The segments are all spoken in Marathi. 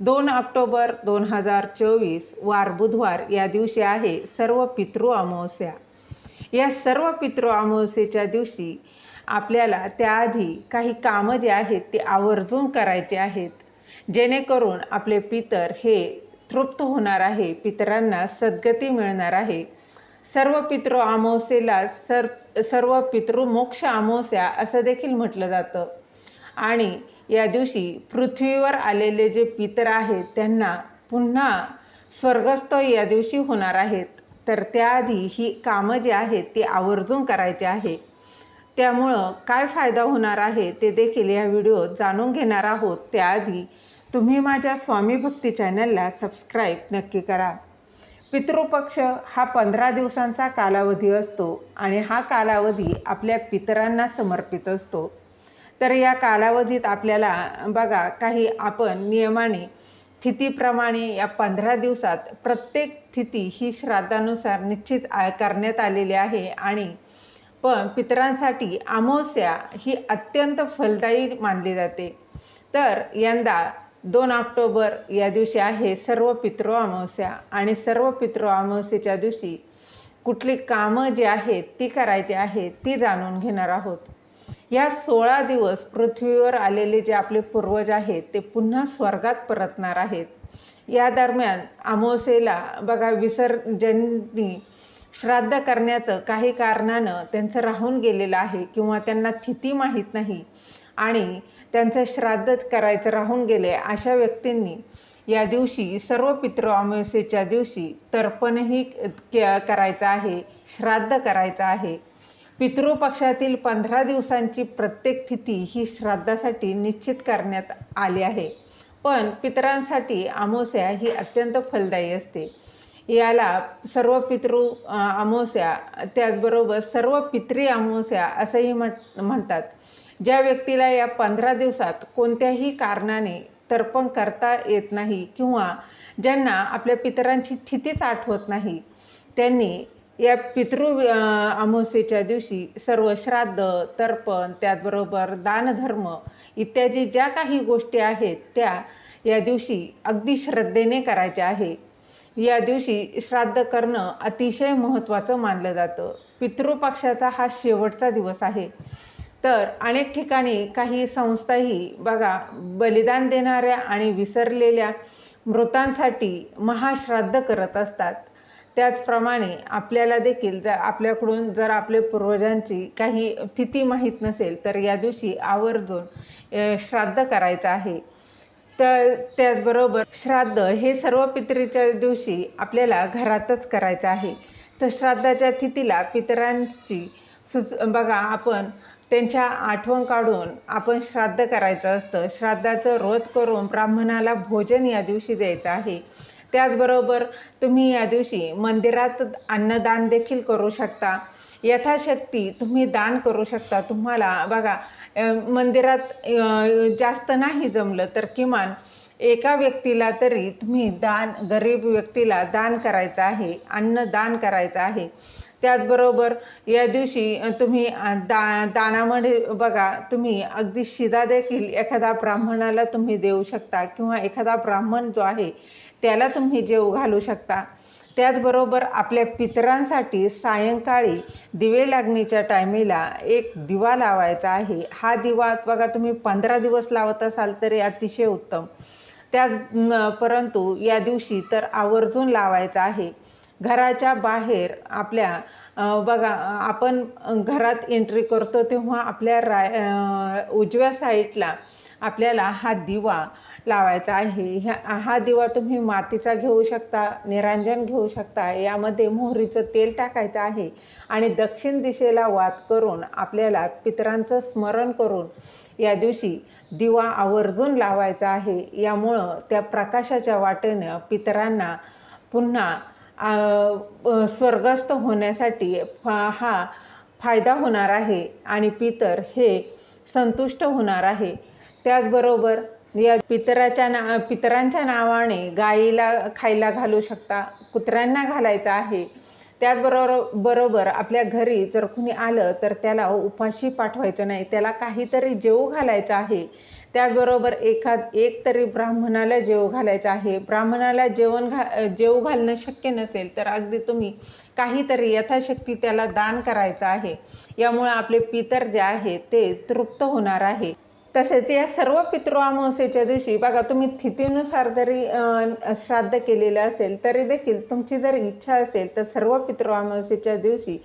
दोन ऑक्टोबर दोन हजार चोवीस वार बुधवार या दिवशी आहे सर्व पितृ अमावस्या. या सर्व पितृ अमावस्येच्या दिवशी आपल्याला त्याआधी काही कामं जे आहेत ते आवर्जून करायचे आहेत. जेणेकरून आपले पितर हे तृप्त होणार आहे पितरांना सद्गती मिळणार आहे. सर्व पितृ अमावस्येला सर सर्व पितृमोक्ष अमावस्या असं देखील म्हटलं जातं. आणि या दिवशी पृथ्वीवर आलेले जे पितर आहेत त्यांना पुन्हा स्वर्गस्थ या दिवशी होणार आहेत. तर त्याआधी ही कामं जी आहेत ती आवर्जून करायची आहे. त्यामुळं काय फायदा होणार आहे ते देखील या व्हिडिओत जाणून घेणार आहोत. त्याआधी तुम्ही माझ्या स्वामी भक्ती चॅनलला सबस्क्राईब नक्की करा. पितृपक्ष हा पंधरा दिवसांचा कालावधी असतो आणि हा कालावधी आपल्या पितरांना समर्पित असतो. तर या कालावधीत आपल्याला बघा काही आपण नियमाने स्थितीप्रमाणे या पंधरा दिवसात प्रत्येक तिथी ही श्राद्धानुसार निश्चित करण्यात आलेली आहे आणि पण पितरांसाठी अमावस्या ही अत्यंत फलदायी मानली जाते. तर यंदा दोन ऑक्टोबर या दिवशी आहे सर्व पितृ अमावस्या आणि सर्व पितृ अमावस्येच्या दिवशी कुठली कामं जी आहेत ती करायची आहेत ती जाणून घेणार आहोत. या सोळा दिवस पृथ्वीवर आलेले जे आपले पूर्वज आहेत ते पुन्हा स्वर्गात परतणार आहेत. या दरम्यान अमावस्येला बघा विसर्जनी श्राद्ध करण्याचं काही कारणानं त्यांचं राहून गेलेलं आहे किंवा त्यांना थिती माहीत नाही आणि त्यांचं श्राद्ध करायचं राहून गेले अशा व्यक्तींनी या दिवशी सर्व पितृ अमावस्येच्या दिवशी तर्पणही करायचं आहे श्राद्ध करायचं आहे. पितृपक्षातील पंधरा दिवसांची प्रत्येक तिथी ही श्राद्धासाठी निश्चित करण्यात आली आहे. पण पितरांसाठी अमावस्या ही अत्यंत फलदायी असते. याला सर्व पितृ अमावस्या त्याचबरोबर सर्व पित्री अमावस्या असंही म्हट म्हणतात. ज्या व्यक्तीला या पंधरा दिवसात कोणत्याही कारणाने तर्पण करता येत नाही किंवा ज्यांना आपल्या पितरांची स्थितीच आठवत नाही त्यांनी या पितृ अमावस्येच्या दिवशी सर्व श्राद्ध तर्पण त्याचबरोबर दानधर्म इत्यादी ज्या काही गोष्टी आहेत त्या या दिवशी अगदी श्रद्धेने करायच्या आहे. या दिवशी श्राद्ध करणं अतिशय महत्त्वाचं मानलं जातं. पितृपक्षाचा हा शेवटचा दिवस आहे. तर अनेक ठिकाणी काही संस्थाही बघा बलिदान देणाऱ्या आणि विसरलेल्या मृतांसाठी महाश्राद्ध करत असतात. त्याचप्रमाणे आपल्याला देखील जर आपल्याकडून जर आपले पूर्वजांची काही तिथी माहीत नसेल तर या दिवशी आवर्जून श्राद्ध करायचं आहे. तर त्याचबरोबर श्राद्ध हे सर्व पितरीच्या दिवशी आपल्याला घरातच करायचं आहे. तर श्राद्धाच्या तिथीला पितरांची सुच बघा आपण त्यांच्या आठवण काढून आपण श्राद्ध करायचं असतं. श्राद्धाचं रोध करून ब्राह्मणाला भोजन या दिवशी द्यायचं आहे. त्याचबरोबर तुम्ही या दिवशी मंदिरात अन्नदान देखील करू शकता. यथाशक्ती तुम्ही दान करू शकता. तुम्हाला बघा मंदिरात जास्त नाही जमलं तर किमान एका व्यक्तीला तरी तुम्ही दान गरीब व्यक्तीला दान करायचं आहे अन्नदान करायचं आहे. त्याचबरोबर या दिवशी तुम्ही दा दानामध्ये बघा तुम्ही अगदी शिदा देखील एखादा ब्राह्मणाला तुम्ही देऊ शकता किंवा एखादा ब्राह्मण जो आहे त्याला तुम्ही जेव घालू शकता. त्याचबरोबर आपल्या पितरांसाठी सायंकाळी दिवे लागणीच्या टायमीला एक दिवा लावायचा आहे. हा दिवा बघा तुम्ही पंधरा दिवस लावत असाल तरी अतिशय उत्तम. त्या परंतु या दिवशी तर आवर्जून लावायचा आहे. घराच्या बाहेर आपल्या बघा आपण घरात एंट्री करतो तेव्हा आपल्या राय उजव्या साईडला आपल्याला हा दिवा लावायचा आहे. ह्या हा दिवा तुम्ही मातीचा घेऊ शकता निरांजन घेऊ शकता. यामध्ये मोहरीचं तेल टाकायचं आहे आणि दक्षिण दिशेला वात करून आपल्याला पितरांचं स्मरण करून या दिवशी दिवा आवर्जून लावायचा आहे. यामुळं त्या प्रकाशाच्या वाटेनं पितरांना पुन्हा स्वर्गस्थ होण्यासाठी फा हा फायदा होणार आहे आणि पितर हे संतुष्ट होणार आहे. त्याचबरोबर या पितराच्या ना पितरांच्या नावाने गाईला खायला घालू शकता कुत्र्यांना घालायचं आहे. त्याचबरोबर बरोबर आपल्या घरी जर कुणी आलं तर त्याला उपाशी पाठवायचं नाही त्याला काहीतरी जेवू घालायचं आहे. त्याचबरोबर एखाद एक तरी ब्राह्मणाला जेवू घालायचं आहे. ब्राह्मणाला जेवण घा जेवू घालणं शक्य नसेल तर अगदी तुम्ही काहीतरी यथाशक्ती त्याला दान करायचं आहे. यामुळे आपले पितर जे आहे ते तृप्त होणार आहे. तसेच या सर्व पितृ अमावस्येच्या दिवशी बघा तुम्ही तिथीनुसार जरी श्राद्ध केलेलं असेल तरी देखील तुमची जर इच्छा असेल तर सर्व पितृ अमावस्येच्या दिवशी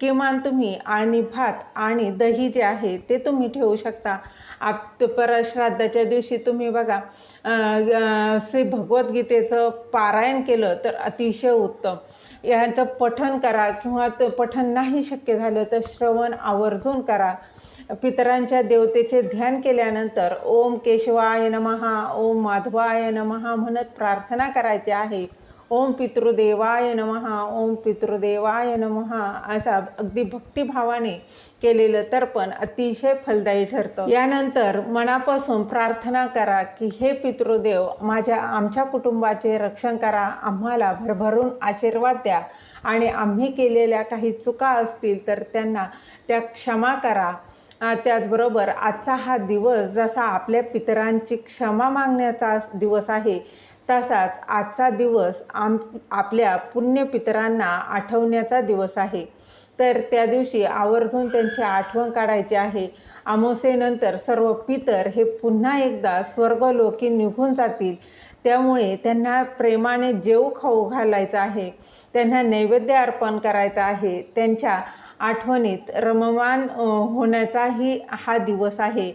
किमान तुम्ही आणि भात आणि दही जे आहे ते तुम्ही ठेवू शकता. आप परत श्राद्धाच्या दिवशी तुम्ही बघा श्री भगवद्गीतेचं पारायण केलं तर अतिशय उत्तम. यांचं पठन करा किंवा ते पठन नाही शक्य झालं तर श्रवण आवर्जून करा. पितरांच्या देवतेचे ध्यान केल्यानंतर ओम केशवाय नमहा ओम माधवाय नमहा म्हणत प्रार्थना करायची आहे. ओम पितृदेवाय नमहा ओम पितृदेवाय नमहा असा अगदी भक्तिभावाने केलेलं तर्पण अतिशय फलदायी ठरतं. यानंतर मनापासून प्रार्थना करा की हे पितृदेव माझ्या आमच्या कुटुंबाचे रक्षण करा आम्हाला भरभरून आशीर्वाद द्या आणि आम्ही केलेल्या काही चुका असतील तर त्यांना त्या क्षमा करा. त्याचबरोबर आजचा हा दिवस जसा आपल्या पितरांची क्षमा मागण्याचा दिवस आहे तसाच आजचा दिवस आम आपल्या पुण्यपितरांना आठवण्याचा दिवस आहे. तर त्या दिवशी आवर्जून त्यांची आठवण काढायची आहे. अमावस्येनंतर सर्व पितर हे पुन्हा एकदा स्वर्गलोकी निघून जातील. त्यामुळे त्यांना प्रेमाने जेव खाऊ घालायचं आहे. त्यांना नैवेद्य अर्पण करायचं आहे. त्यांच्या आठवणीत रममान होण्याचाही हा दिवस आहे.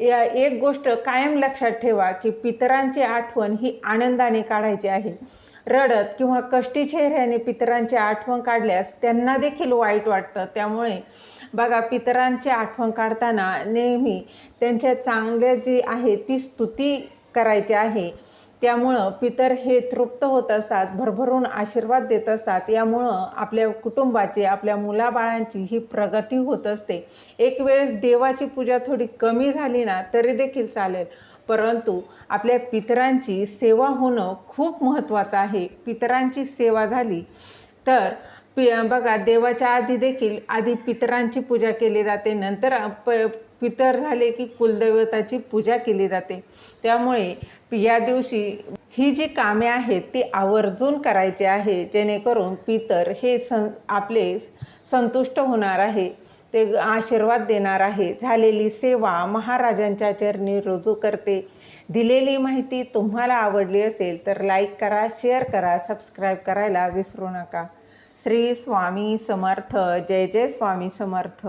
या एक गोष्ट कायम लक्षात ठेवा की पितरांची आठवण ही आनंदाने काढायची आहे. रडत किंवा कष्टी चेहऱ्याने पितरांची आठवण काढल्यास त्यांना देखील वाईट वाटतं. त्यामुळे बघा पितरांची आठवण काढताना नेहमी त्यांच्या चांगल्या जी आहे ती स्तुती करायची आहे. त्यामुळं पितर हे तृप्त होत असतात भरभरून आशीर्वाद देत असतात. यामुळं आपल्या कुटुंबाची आपल्या मुलाबाळांची ही प्रगती होत असते. एक वेळेस देवाची पूजा थोडी कमी झाली ना तरी देखील चालेल. परंतु आपल्या पितरांची सेवा होणं खूप महत्त्वाचं आहे. पितरांची सेवा झाली तर पि बघा देवाच्या आधी देखील आधी पितरांची पूजा केली जाते. नंतर प पितर झाले की कुलदैवताची पूजा केली जाते. त्यामुळे या दिवशी ही जी कामे आहेत ती आवर्जून करायची आहे जेणेकरून पितर हे सं आपले संतुष्ट होणार आहे ते आशीर्वाद देणार आहे. झालेली सेवा महाराजांच्या चरणी रुजू करते. दिलेली माहिती तुम्हाला आवडली असेल तर लाईक करा शेअर करा सबस्क्राईब करायला विसरू नका. श्री स्वामी समर्थ. जय जय स्वामी समर्थ.